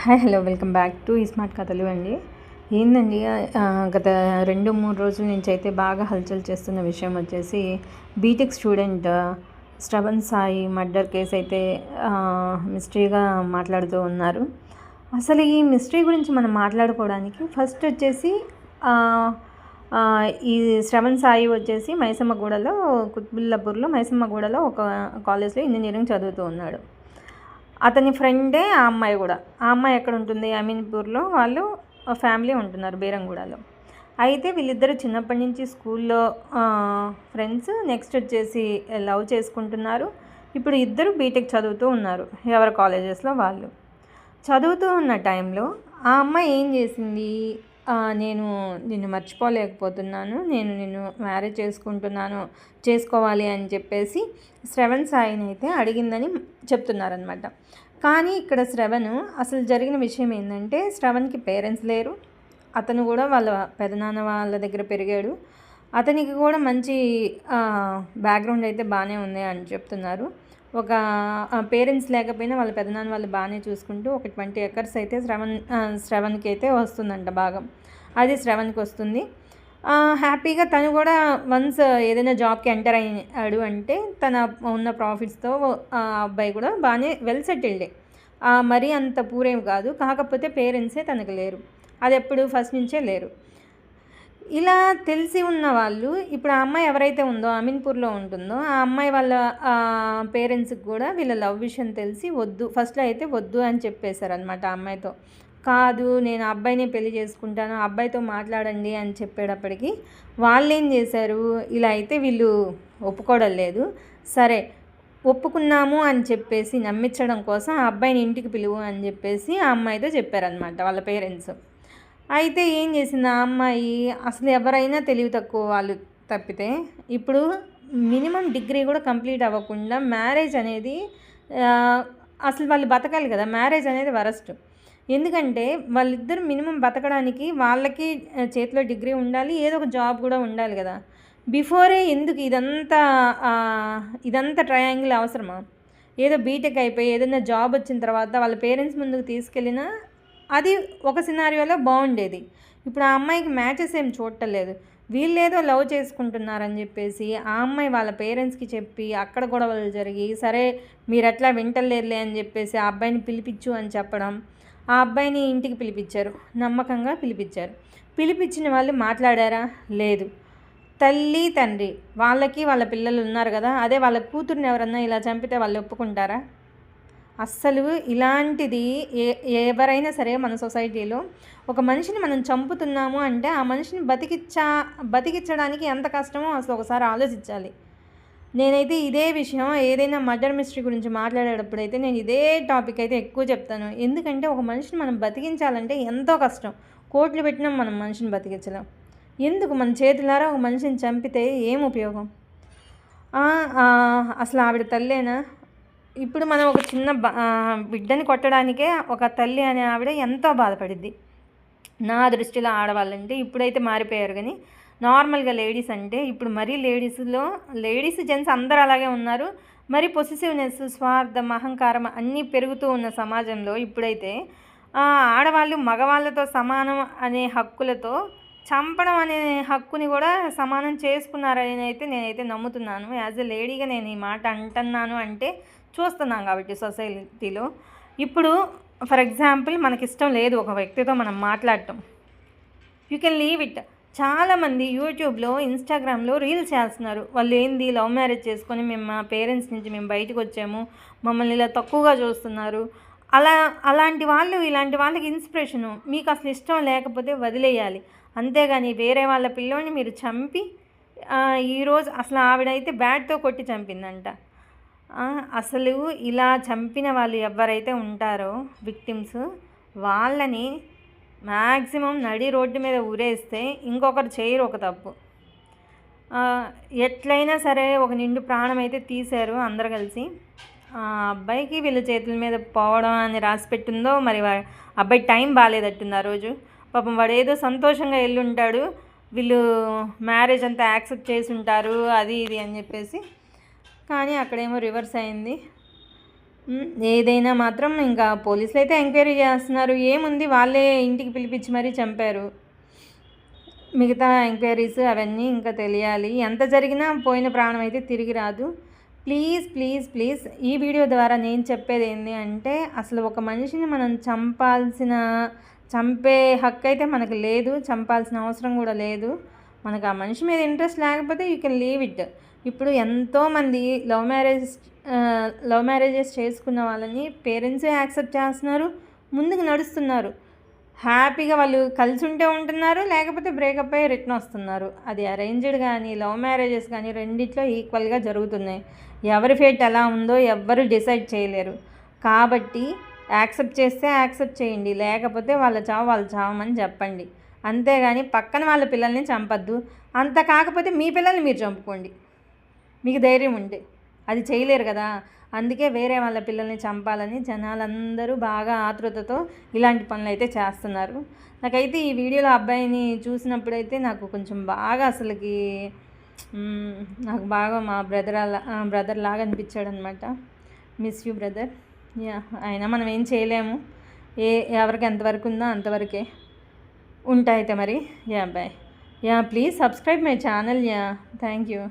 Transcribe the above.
Hi hello welcome back to ఈ smart కథలు అండి. ఏందండి గత రెండు మూడు రోజుల నుంచి అయితే బాగా హల్చల్ చేస్తున్న విషయం వచ్చేసి BTech student Shravan Sai murder case అయితే మిస్టరీగా మాట్లాడుతూ ఉన్నారు. అసలు ఈ మిస్టరీ గురించి మనం మాట్లాడుకోవడానికి ఫస్ట్ వచ్చేసి ఈ శ్రవణ్ సాయి వచ్చేసి మైసమ్మగూడలో కుత్బుల్లాపూర్లో మైసమ్మగూడలో ఒక కాలేజ్లో ఇంజనీరింగ్ చదువుతూ ఉన్నాడు. అతని ఫ్రెండే ఆ అమ్మాయి కూడా. ఆ అమ్మాయి ఎక్కడ ఉంటుంది? అమీన్పూర్లో వాళ్ళు ఫ్యామిలీ ఉంటున్నారు బీరంగూడలో. అయితే వీళ్ళిద్దరు చిన్నప్పటి నుంచి స్కూల్లో ఫ్రెండ్స్ నెక్స్ట్ వచ్చేసి లవ్ చేసుకుంటున్నారు. ఇప్పుడు ఇద్దరు బీటెక్ చదువుతూ ఉన్నారు ఎవరి కాలేజెస్లో వాళ్ళు. చదువుతూ ఉన్న టైంలో ఆ అమ్మాయి ఏం చేసింది? నేను నిన్ను మర్చిపోలేకపోతున్నాను. నేను నిన్ను మ్యారేజ్ చేసుకుంటున్నాను చేసుకోవాలి అని చెప్పేసి శ్రవణ్ సాయిని అయితే అడిగిందని చెప్తున్నారనమాట కానీ ఇక్కడ శ్రవణ్ అసలు జరిగిన విషయం ఏంటంటే శ్రవణ్కి పేరెంట్స్ లేరు. అతను కూడా వాళ్ళ పెదనాన్న వాళ్ళ దగ్గర పెరిగాడు. అతనికి కూడా మంచి బ్యాక్గ్రౌండ్ అయితే బాగానే ఉంది అని చెప్తున్నారు. ఒక పేరెంట్స్ లేకపోయినా వాళ్ళ పెదనాన్న వాళ్ళు బాగానే చూసుకుంటూ ఒక ట్వంటీ ఎకర్స్ అయితే శ్రవణ్ శ్రవణ్కి అయితే వస్తుందంట భాగం. అది శ్రవణ్కి వస్తుంది. హ్యాపీగా తను కూడా వన్స్ ఏదైనా జాబ్కి ఎంటర్ అయ్యాడు అంటే తన ఉన్న ప్రాఫిట్స్తో ఆ అబ్బాయి కూడా బాగానే వెల్ సెటిల్డే మరీ అంత పూరేం కాదు. కాకపోతే పేరెంట్సే తనకు లేరు. అది ఎప్పుడు ఫస్ట్ నుంచే లేరు. ఇలా తెలిసి ఉన్న వాళ్ళు ఇప్పుడు ఆ అమ్మాయి ఎవరైతే ఉందో అమీన్పూర్లో ఉంటుందో ఆ అమ్మాయి వాళ్ళ పేరెంట్స్కి కూడా వీళ్ళ లవ్ విషయం తెలిసి వద్దు ఫస్ట్లో అయితే వద్దు అని చెప్పేశారు అనమాట ఆ అమ్మాయితో. కాదు నేను అబ్బాయినే అబ్బాయిని పెళ్ళి చేసుకుంటాను ఆ అబ్బాయితో మాట్లాడండి అని చెప్పేటప్పటికి వాళ్ళు ఏం చేశారు? ఇలా అయితే వీళ్ళు ఒప్పుకోవడం లేదు. సరే ఒప్పుకున్నాము అని చెప్పేసి నమ్మించడం కోసం ఆ అబ్బాయిని ఇంటికి పిలువు అని చెప్పేసి ఆ అమ్మాయితో చెప్పారనమాట వాళ్ళ పేరెంట్స్. అయితే ఏం చేసింది ఆ అమ్మాయి? అసలు ఎవరైనా తెలివి తక్కువ వాళ్ళు తప్పితే ఇప్పుడు మినిమం డిగ్రీ కూడా కంప్లీట్ అవ్వకుండా మ్యారేజ్ అనేది అసలు వాళ్ళు బతకాలి కదా మ్యారేజ్ అనేది వరస్ట్. ఎందుకంటే వాళ్ళిద్దరు మినిమం బతకడానికి వాళ్ళకి చేతిలో డిగ్రీ ఉండాలి ఏదో ఒక జాబ్ కూడా ఉండాలి కదా. బిఫోరే ఎందుకు ఇదంతా ఇదంతా ట్రయాంగిల్ అవసరమా? ఏదో బీటెక్ అయిపోయి ఏదైనా జాబ్ వచ్చిన తర్వాత వాళ్ళ పేరెంట్స్ ముందుకు తీసుకెళ్ళినా అది ఒక సినారియోలో బాగుండేది. ఇప్పుడు ఆ అమ్మాయికి మ్యాచెస్ ఏం చూడటలేదు. వీళ్ళేదో లవ్ చేసుకుంటున్నారని చెప్పేసి ఆ అమ్మాయి వాళ్ళ పేరెంట్స్కి చెప్పి అక్కడ గొడవలు జరిగి సరే మీరు ఎట్లా వింటలేరులే అని చెప్పేసి ఆ అబ్బాయిని పిలిపించు అని చెప్పడం ఆ అబ్బాయిని ఇంటికి పిలిపించారు. నమ్మకంగా పిలిపించారు. పిలిపించిన వాళ్ళు మాట్లాడారా? లేదు. తల్లి తండ్రి వాళ్ళకి వాళ్ళ పిల్లలు ఉన్నారు కదా అదే వాళ్ళ కూతుర్ని ఎవరన్నా ఇలా చంపితే వాళ్ళు ఒప్పుకుంటారా? అస్సలు ఇలాంటిది ఏ ఎవరైనా సరే మన సొసైటీలో ఒక మనిషిని మనం చంపుతున్నాము అంటే ఆ మనిషిని బతికిచ్చా బతికించడానికి ఎంత కష్టమో అసలు ఒకసారి ఆలోచించాలి. నేనైతే ఇదే విషయం ఏదైనా మర్డర్ మిస్టరీ గురించి మాట్లాడేటప్పుడు అయితే నేను ఇదే టాపిక్ అయితే ఎక్కువ చెప్తాను. ఎందుకంటే ఒక మనిషిని మనం బతికించాలంటే ఎంతో కష్టం. కోట్లు పెట్టినా మనం మనిషిని బతికించలేం. ఎందుకు? మన చేతులారా ఒక మనిషిని చంపితే ఏం ఉపయోగం? అసలు ఆవిడ తల్లేనా? ఇప్పుడు మనం ఒక చిన్న బిడ్డని కొట్టడానికే ఒక తల్లి అనే ఆవిడ ఎంతో బాధపడిద్ది. నా దృష్టిలో ఆడవాళ్ళంటే ఇప్పుడైతే మారిపోయారు కానీ నార్మల్గా లేడీస్ అంటే ఇప్పుడు మరీ లేడీస్లో లేడీస్ జెంట్స్ అందరూ అలాగే ఉన్నారు. మరి పొసిసివ్నెస్ స్వార్థం అహంకారం అన్నీ పెరుగుతూ ఉన్న సమాజంలో ఇప్పుడైతే ఆడవాళ్ళు మగవాళ్ళతో సమానం అనే హక్కులతో చంపడం అనే హక్కుని కూడా సమానం చేసుకున్నారని అయితే నేనైతే నమ్ముతున్నాను. యాజ్ ఎ లేడీగా నేను ఈ మాట అంటున్నాను అంటే చూస్తున్నాం కాబట్టి సొసైటీలో. ఇప్పుడు ఫర్ ఎగ్జాంపుల్ మనకిష్టం లేదు ఒక వ్యక్తితో మనం మాట్లాడటం. You can leave it. చాలామంది యూట్యూబ్లో ఇన్స్టాగ్రామ్లో రీల్స్ చేస్తున్నారు. వాళ్ళు ఏంది లవ్ మ్యారేజ్ చేసుకొని మేము మా పేరెంట్స్ నుంచి మేము బయటకు వచ్చాము మమ్మల్ని ఇలా తక్కువగా చూస్తున్నారు. అలా అలాంటి వాళ్ళు ఇలాంటి వాళ్ళకి ఇన్స్పిరేషను మీకు అసలు ఇష్టం లేకపోతే వదిలేయాలి. అంతేగాని వేరే వాళ్ళ పిల్లోని మీరు చంపి ఈరోజు అసలు ఆవిడైతే బ్యాట్తో కొట్టి చంపిందంట. అసలు ఇలా చంపిన వాళ్ళు ఎవరైతే ఉంటారో విక్టిమ్స్ వాళ్ళని మ్యాక్సిమం నడి రోడ్డు మీద ఊరేస్తే ఇంకొకరు చేయరు ఒక తప్పు. ఎట్లయినా సరే ఒక నిండు ప్రాణం అయితే తీశారు అందరు కలిసి. ఆ అబ్బాయికి వీళ్ళ చేతుల మీద పోవడం అని రాసి పెట్టిందో మరి అబ్బాయి టైం బాగాలేదట్టుంది ఆ రోజు. పాపం వాడు ఏదో సంతోషంగా వెళ్ళుంటాడు వీళ్ళు మ్యారేజ్ అంతా యాక్సెప్ట్ చేసి ఉంటారు అది ఇది అని చెప్పేసి. కానీ అక్కడేమో రివర్స్ అయింది. ఏదైనా మాత్రం ఇంకా పోలీసులు అయితే ఎంక్వైరీ చేస్తున్నారు. ఏముంది? వాళ్ళే ఇంటికి పిలిపించి మరీ చంపారు. మిగతా ఎంక్వైరీస్ అవన్నీ ఇంకా తెలియాలి. ఎంత జరిగినా పోయిన ప్రాణం అయితే తిరిగి రాదు. Please please please. ఈ వీడియో ద్వారా నేను చెప్పేది ఏంటి అంటే అసలు ఒక మనిషిని మనం చంపాల్సిన చంపే హక్కు అయితే మనకు లేదు. చంపాల్సిన అవసరం కూడా లేదు. మనకు ఆ మనిషి మీద ఇంట్రెస్ట్ లేకపోతే యూ కెన్ లీవ్ ఇట్. ఇప్పుడు ఎంతోమంది లవ్ మ్యారేజ్ లవ్ మ్యారేజెస్ చేసుకున్న వాళ్ళని పేరెంట్సే యాక్సెప్ట్ చేస్తున్నారు ముందుకు నడుస్తున్నారు. హ్యాపీగా వాళ్ళు కలిసి ఉంటే ఉంటున్నారు లేకపోతే బ్రేకప్ అయ్యి రిటర్న్ వస్తున్నారు. అది అరేంజ్డ్ కానీ లవ్ మ్యారేజెస్ కానీ రెండిట్లో ఈక్వల్గా జరుగుతున్నాయి. ఎవరి ఫేట్ ఎలా ఉందో ఎవ్వరు డిసైడ్ చేయలేరు. కాబట్టి యాక్సెప్ట్ చేస్తే యాక్సెప్ట్ చేయండి లేకపోతే వాళ్ళ చావు వాళ్ళ చావమని చెప్పండి. అంతేగాని పక్కన వాళ్ళ పిల్లల్ని చంపద్దు. అంత కాకపోతే మీ పిల్లల్ని మీరు చంపుకోండి. మీకు ధైర్యం ఉంటే. అది చేయలేరు కదా. అందుకే వేరే వాళ్ళ పిల్లల్ని చంపాలని జనాలందరూ బాగా ఆతృతతో ఇలాంటి పనులు అయితే చేస్తున్నారు. నాకైతే ఈ వీడియోలో అబ్బాయిని చూసినప్పుడైతే నాకు కొంచెం బాగా అసలుకి నాకు బాగా మా బ్రదర్ అలా బ్రదర్ లాగా అనిపించాడు అనమాట మిస్ యూ బ్రదర్ యా అయినా మనం ఏం చేయలేము. ఏ ఎవరికి ఎంతవరకు ఉందో అంతవరకే ఉంటాయితే మరి. Yeah bye yeah please subscribe my channel yeah thank you